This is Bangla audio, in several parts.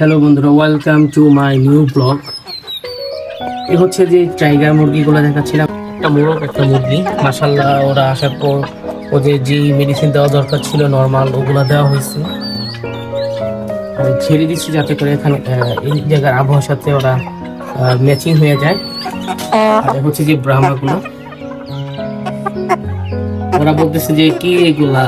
হ্যালো বন্ধুরা welcome to my new blog এ হচ্ছে যে টাইগার মুরগিগুলো দেখাচ্ছিলাম। একটা মোরগ, একটা মুরগি। মাসাল্লাহ ওরা আসার পর ওদের যেই মেডিসিন দেওয়া দরকার ছিল নর্মাল ওগুলো দেওয়া হয়েছে। ছেড়ে দিচ্ছি যাতে করে এখানে এই জায়গার আবহাওয়ার সাথে ওরা ম্যাচিং হয়ে যায়। আর হচ্ছে যে ব্রাহ্মাগুলো। ওরা বলতেছে যে, কি এগুলা?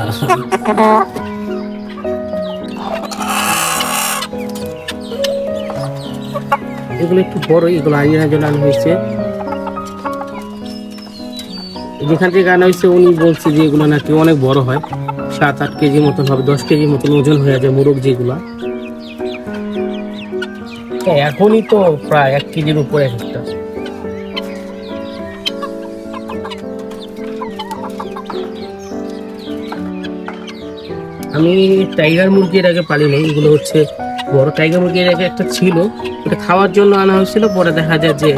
এগুলো একটু বড় এগুলো আরিয়ানার জন্য আনা হয়েছে। যেখান থেকে আনা হয়েছে উনি বলছে যে এগুলো নাকি অনেক বড় হয়। সাত আট কেজি মতন হবে দশ কেজি মতন ওজন হয়ে যায় মোরগ যেগুলো। হ্যাঁ, এখনই তো প্রায় এক কেজির উপরে একটা। আমি টাইগার মুরগির আগে পালি নাই এগুলো হচ্ছে বড় টাইগার মুরগির আগে একটা ছিল ওটা খাওয়ার জন্য আনা হয়েছিল পরে দেখা যায় যে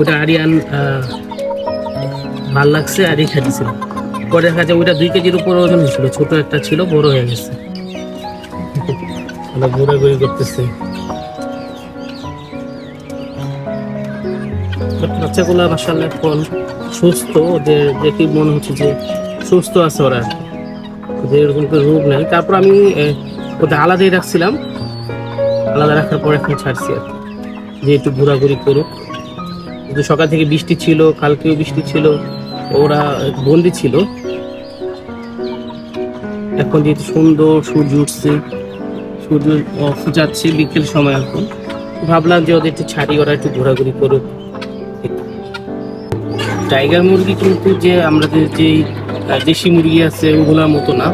ওটা আরিয়ান ভালো লাগছে আর রেখে দিছিল পরে দেখা যায় ওইটা দুই কেজির উপর ওজন হয়েছিল ছোট একটা ছিল বড় হয়ে গেছে। ঘোরাঘুরি করতেছি। বাচ্চাগুলো মাসাল্লাহ এখন সুস্থ ওদের দেখে মনে হচ্ছে যে সুস্থ আছে ওরা। ওদের এরকম কোনো রোগ নেই। তারপর আমি ওদের আলাদাই রাখছিলাম। আলাদা রাখার পর এখন ছাড়ছি আর যে একটু ঘোরাঘুরি করুক। কিন্তু সকাল থেকে বৃষ্টি ছিল, কালকেও বৃষ্টি ছিল, ওরা বন্দি ছিল। এখন যেহেতু সুন্দর সূর্য উঠছে, সূর্য যাচ্ছে বিকেল সময় এখন। ভাবলাম যে ওদের একটু ছাড়ি, ওরা একটু ঘোরাঘুরি করুক। টাইগার মুরগি কিন্তু যে আমাদের যে দেশি মুরগি আছে ওগুলোর মতো না।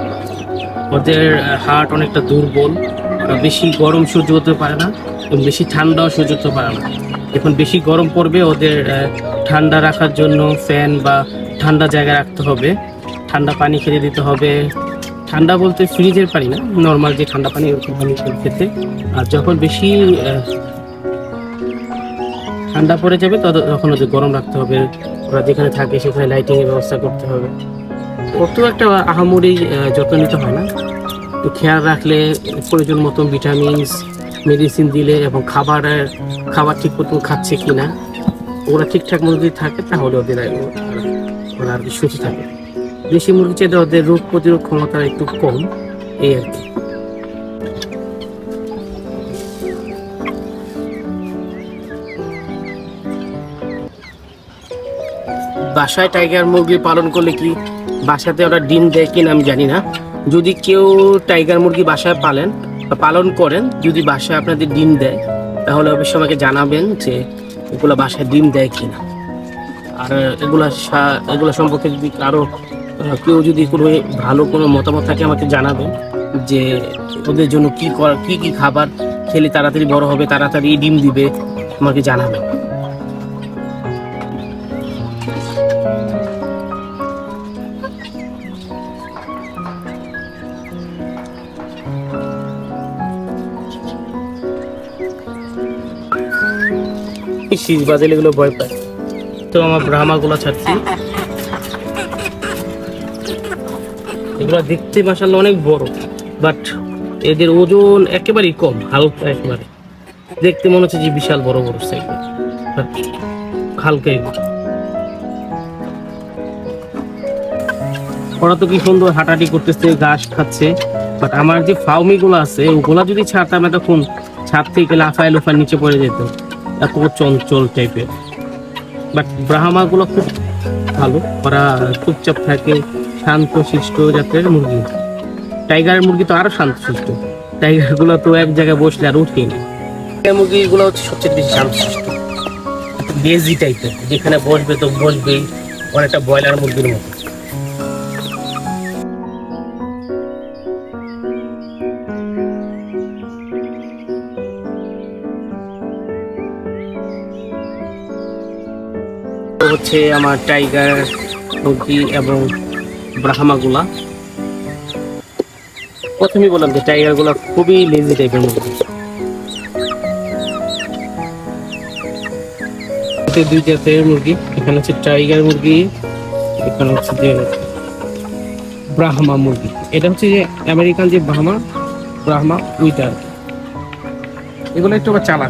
ওদের হার্ট অনেকটা দুর্বল ওরা বেশি গরম সহ্য করতে পারে না এবং বেশি ঠান্ডাও সহ্য করতে পারে না। এখন বেশি গরম পড়বে ওদের ঠান্ডা রাখার জন্য ফ্যান বা ঠান্ডা জায়গায় রাখতে হবে। ঠান্ডা পানি খেতে দিতে হবে। ঠান্ডা বলতে ফ্রিজের পানি না, নর্মাল যে ঠান্ডা পানি ওরকম পানি খেতে। আর যখন বেশি ঠান্ডা পড়ে যাবে তখন ওদের গরম রাখতে হবে। ওরা যেখানে থাকে সেখানে লাইটিংয়ের ব্যবস্থা করতে হবে। ওর তো একটা আহামরি যত্ন নিতে হয় না। তো খেয়াল রাখলে প্রয়োজন মতো ভিটামিনস, মেডিসিন দিলে এবং খাবারের, খাবার ঠিক মতো খাচ্ছে কি না ওরা ঠিকঠাক মতো যদি থাকে তাহলে ওদের ওরা আর কি সুস্থ থাকে। দেশি মুরগি চেয়ে ওদের রোগ প্রতিরোধ ক্ষমতা একটু কম, এই আর কি। বাসায় টাইগার মুরগি পালন করলে কি বাসাতে ওরা ডিম দেয় কিনা আমি জানি না। যদি কেউ টাইগার মুরগি বাসায় পালেন বা পালন করেন, যদি বাসায় আপনাদের ডিম দেয়, তাহলে অবশ্যই আমাকে জানাবেন যে এগুলো বাসায় ডিম দেয় কিনা। আর এগুলা এগুলো সম্পর্কে যদি কারও, কেউ যদি কোনো ভালো কোনো মতামত থাকে, আমাকে জানাবেন যে ওদের জন্য কি কর, কী কী খাবার খেলে তাড়াতাড়ি বড় হবে, তাড়াতাড়ি ডিম দিবে, আমাকে জানাবেন। শীষ বাজালে এগুলো ভয় পায়। তো আমার ব্রাহ্মাগুলো ছাড়ছি। এগুলো দেখতে মাসাল্লাহ অনেক বড় বাট এদের ওজন একেবারেই কম, হালকা একেবারে। দেখতে মনে হচ্ছে যে বিশাল বড় বড় সাইজ হালকা এগুলো। ওরা তো কি সুন্দর হাঁটাহাঁটি করতেছে, ঘাস খাচ্ছে। বাট আমার যে ফাউমি গুলো আছে, ওগুলা যদি ছাড়তাম এতক্ষণ, ছাদ থেকে লাফায় লোফায় নিচে পড়ে যেত। এত চঞ্চল টাইপের বাট ব্রাহ্মা গুলো খুব ভালো। ওরা চুপচাপ থাকে শান্ত শিষ্ট জাতের মুরগি। টাইগার মুরগি তো আরও শান্ত শিষ্ট। টাইগারগুলো তো এক জায়গায় বসলে আর উঠে না। মুরগি গুলো হচ্ছে সবচেয়ে বেশি শান্ত শিষ্ট। বেজি টাইপের যেখানে বসবে তো বসবেই। অনেকটা ব্রয়লার মুরগির মতো। হচ্ছে আমার টাইগার মুরগি এবং ব্রাহ্মাগুলা। প্রথমেই বললাম যে টাইগারগুলা খুবই লেজি টাইপের মুরগি দুই জাতের মুরগি, এখানে হচ্ছে টাইগার মুরগি, এখানে হচ্ছে যে ব্রাহ্মা মুরগি। এটা হচ্ছে যে আমেরিকান যে ব্রাহ্মা ব্রাহ্মা কি। এগুলো একটু আবার চালা